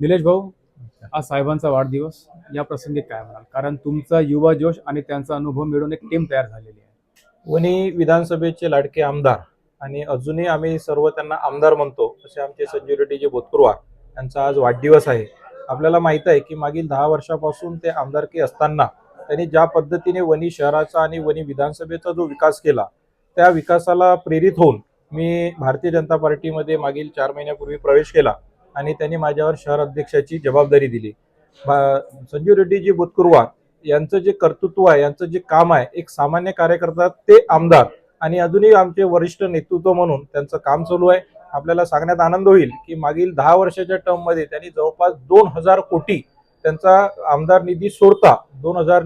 निलेश भाऊ आज साहेबांचा वाढदिवस या प्रसंगी काय म्हणाल? कारण तुमचा युवा जोश आणि त्यांचा अनुभव मिळून एक टीम तयार झालेली आहे. वणी विधानसभेचे लाडके आमदार आणि अजूनही आम्ही सर्व त्यांना आमदार म्हणतो असे आमचे संजय रेड्डी जे बोतकुरवार यांचा आज वाढदिवस आहे. आपल्याला माहीत आहे की मागील दहा वर्षापासून ते आमदारकी असताना त्यांनी ज्या पद्धतीने वणी शहराचा आणि वणी विधानसभेचा जो विकास केला त्या विकासाला प्रेरित होऊन मी भारतीय जनता पार्टीमध्ये मागील चार महिन्यापूर्वी प्रवेश केला. आणि त्यांनी माझ्यावर शहर अध्यक्षाची जबाबदारी दिली. संजीव रेड्डीजी बोतकुरवार यांचं जे कर्तृत्व आहे यांचं जे काम आहे एक सामान्य कार्यकर्ता ते आमदार आणि अजूनही आमचे वरिष्ठ नेतृत्व म्हणून त्यांचं काम चालू आहे. आपल्याला सांगण्यात आनंद होईल की मागील दहा वर्षाच्या टर्ममध्ये त्यांनी जवळपास दोन हजार कोटी त्यांचा आमदार निधी सोडता दोन हजार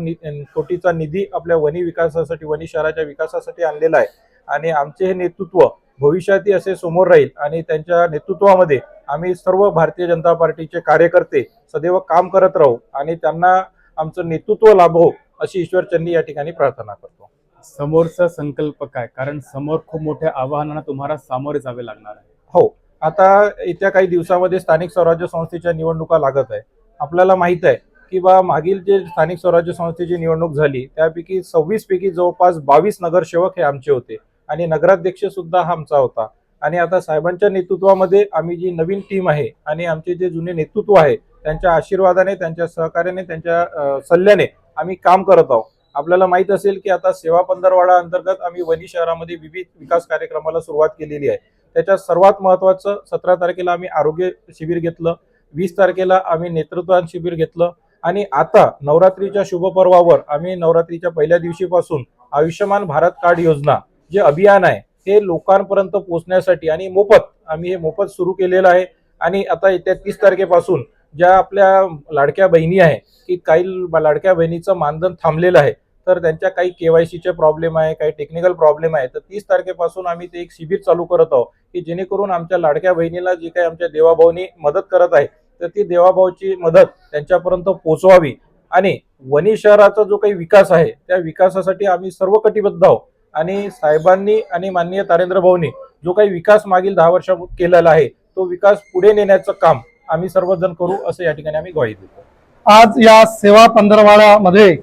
कोटीचा निधी आपल्या वनी विकासासाठी वनी शहराच्या विकासासाठी आणलेला आहे. आणि आमचे हे नेतृत्व भविष्यातही असे समोर राहील आणि त्यांच्या नेतृत्वामध्ये आम्ही सर्व भारतीय जनता पार्टीचे कार्यकर्ते सदैव काम करत राहू आणि त्यांना आमचं नेतृत्व लाभो अशी ईश्वरचंदी या ठिकाणी प्रार्थना करतो. समोरचा संकल्प काय? कारण समोर खूप मोठ्या आव्हानांना तुम्हाला सामोरे जावे लागणार आहे. हो. आता येत्या काही दिवसामध्ये स्थानिक स्वराज्य संस्थेच्या निवडणुका लागत आहे. आपल्याला माहीत आहे की बा मागील जे स्थानिक स्वराज्य संस्थेची निवडणूक झाली त्यापैकी सव्वीस पैकी जवळपास बावीस नगरसेवक हे आमचे होते. आणि नगराध्यक्ष सुद्धा हा आमचा होता. आणि आता साहेबांच्या नेतृत्वामध्ये आम्ही जी नवीन टीम आहे आणि आमचे जे जुने नेतृत्व आहे त्यांच्या आशीर्वादाने त्यांच्या सहकार्याने त्यांच्या सल्ल्याने आम्ही काम करत आहोत. आपल्याला माहीत असेल की आता सेवा पंधरवाडा अंतर्गत आम्ही वणी शहरामध्ये विविध विकास कार्यक्रमाला सुरुवात केलेली आहे. त्याच्यात सर्वात महत्वाचं सतरा तारखेला आम्ही आरोग्य शिबिर घेतलं वीस तारखेला आम्ही नेतृत्वान शिबिर घेतलं आणि आता नवरात्रीच्या शुभपर्वावर आम्ही नवरात्रीच्या पहिल्या दिवशीपासून आयुष्यमान भारत कार्ड योजना जे अभियान आहे हे लोकांपर्यंत पोहोचण्यासाठी आणि मोफत आम्ही हे मोफत सुरू केलेलं आहे. आणि आता येत्या तीस तारखेपासून ज्या आपल्या लाडक्या बहिणी आहे की काही लाडक्या बहिणीचं मानधन थांबलेलं आहे तर त्यांच्या काही केवायसीचे प्रॉब्लेम आहे काही टेक्निकल प्रॉब्लेम आहे तर तीस तारखेपासून आम्ही ते एक शिबिर चालू करत आहोत की जेणेकरून आमच्या लाडक्या बहिणीला जी काही आमच्या देवाभाऊनी मदत करत आहे तर ती देवाभाऊची मदत त्यांच्यापर्यंत पोहोचवावी. आणि वणी शहराचा जो काही विकास आहे त्या विकासासाठी आम्ही सर्व कटिबद्ध आहोत. आणि साहेबांनी आणि माननीय तारेंद्र भाऊनी जो काही विकास मागील दहा वर्षा केलेला आहे तो विकास पुढे नेण्याचं काम आम्ही सर्वजण करू असं या ठिकाणी आम्ही ग्वाही देतो. आज या सेवा पंधरवाड्यामध्ये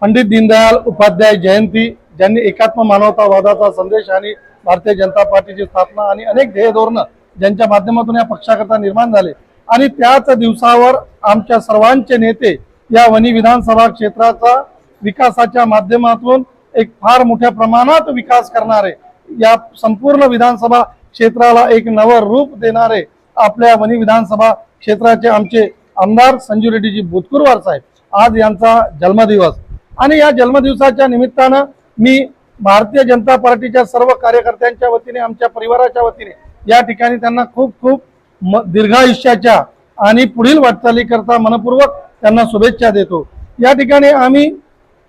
पंडित दीनदयाल उपाध्याय जयंती ज्यांनी एकात्म मानवतावादाचा संदेश आणि भारतीय जनता पार्टीची स्थापना आणि अनेक ध्येय धोरणं ज्यांच्या माध्यमातून या पक्षाकरता निर्माण झाले. आणि त्याच दिवसावर आमच्या सर्वांचे नेते या वनी विधानसभा क्षेत्राचा विकासाच्या माध्यमातून एक फार मोठ्या प्रमाणात विकास करणारे या संपूर्ण विधानसभा क्षेत्राला एक नवं रूप देणारे आपल्या वनी विधानसभा क्षेत्राचे आमचे आमदार संजू रेड्डीजी भूतकुरवार साहेब. आज यांचा जन्मदिवस. आणि या जन्मदिवसाच्या निमित्तानं मी भारतीय जनता पार्टीच्या सर्व कार्यकर्त्यांच्या वतीने आमच्या परिवाराच्या वतीने या ठिकाणी त्यांना खूप खूप म- दीर्घायुष्याच्या आणि पुढील वाटचालीकरता मनपूर्वक त्यांना शुभेच्छा देतो. या ठिकाणी आम्ही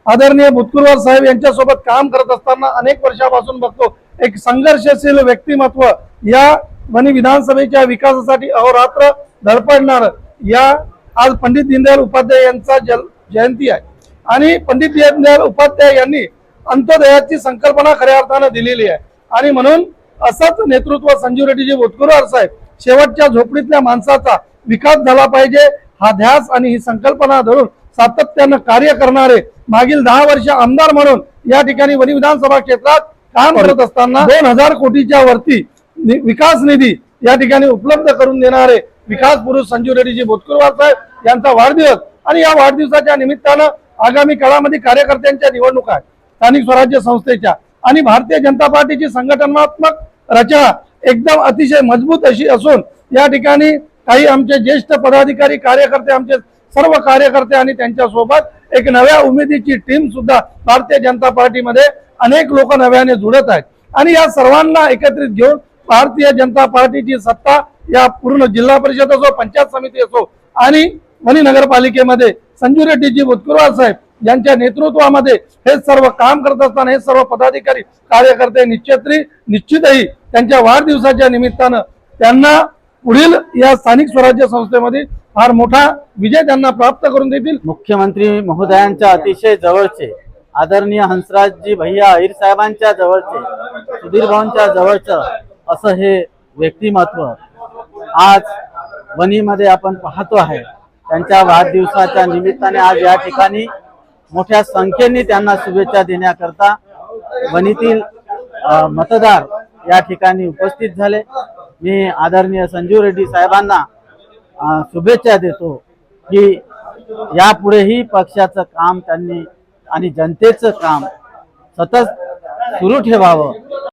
आदरणीय भूतकुरवार साहेब यांच्यासोबत काम करत असताना अनेक वर्षापासून बघतो एक संघर्षशील व्यक्तिमत्व या वनी विधानसभेच्या विकासासाठी अहोरात्र धडपडणार या आज पंडित दीनदयाल उपाध्याय यांचा जल जयंती आहे. आणि पंडित दीनदयाल उपाध्याय यांनी अंत्योदयाची संकल्पना खऱ्या अर्थानं दिलेली आहे. आणि म्हणून असंच नेतृत्व संजीव रेड्डीजी बोतकुरवार साहेब शेवटच्या झोपडीतल्या माणसाचा विकास झाला पाहिजे हा ध्यास आणि ही संकल्पना धरून सातत्यानं कार्य करणारे मागील दहा वर्ष आमदार म्हणून या ठिकाणी वनी विधानसभा क्षेत्रात काम करत असताना दोन हजार कोटीच्या वरती नि- विकास निधी या ठिकाणी उपलब्ध करून देणारे विकास पुरुष संजीव रेड्डीजी बोतकुरवार साहेब यांचा वाढदिवस आणि या वाढदिवसाच्या निमित्तानं आगामी काळामध्ये कार्यकर्त्यांच्या निवडणुका आहेत स्थानिक स्वराज्य संस्थेच्या आणि भारतीय जनता पार्टीची संघटनात्मक रचना एकदम अतिशय मजबूत अशी असून या ठिकाणी काही आमचे ज्येष्ठ पदाधिकारी कार्यकर्ते आमचे सर्व कार्यकर्ते आणि त्यांच्यासोबत एक नव्या उमेदीची टीम सुद्धा भारतीय जनता पार्टीमध्ये अनेक लोक नव्याने जुळत आहेत. आणि या सर्वांना एकत्रित घेऊन भारतीय जनता पार्टीची सत्ता या पूर्ण जिल्हा परिषद असो पंचायत समिती असो आणि वणी नगरपालिकेमध्ये संजू रेड्डीजी बुतकुरवार साहेब यांच्या नेतृत्वामध्ये हे सर्व काम करत असताना हे सर्व पदाधिकारी कार्यकर्ते निश्चितरी निश्चितही त्यांच्या वाढदिवसाच्या निमित्तानं त्यांना पुढील या स्थानिक स्वराज्य संस्थेमध्ये फार मोठा विजय त्यांना प्राप्त करून देतील. मुख्यमंत्री महोदयांच्या अतिशय जवळचे आदरणीय हंसराजजी भैया अहिर साहेबांच्या जवळचे सुधीर भाऊंच्या जवळचं असं हे व्यक्तिमत्व आज वणीमध्ये आपण पाहतो आहे. त्यांच्या वाढदिवसाच्या निमित्ताने आज या ठिकाणी मोठ्या संख्येने त्यांना शुभेच्छा देण्याकरता वणीतील मतदार या ठिकाणी उपस्थित झाले. मी आदरणीय संजीव रेड्डी साहेबांना शुभेच्छा देतो. की यापुढेही पक्षाचं काम त्यांनी आणि जनतेचं काम सतत सुरू ठेवावं.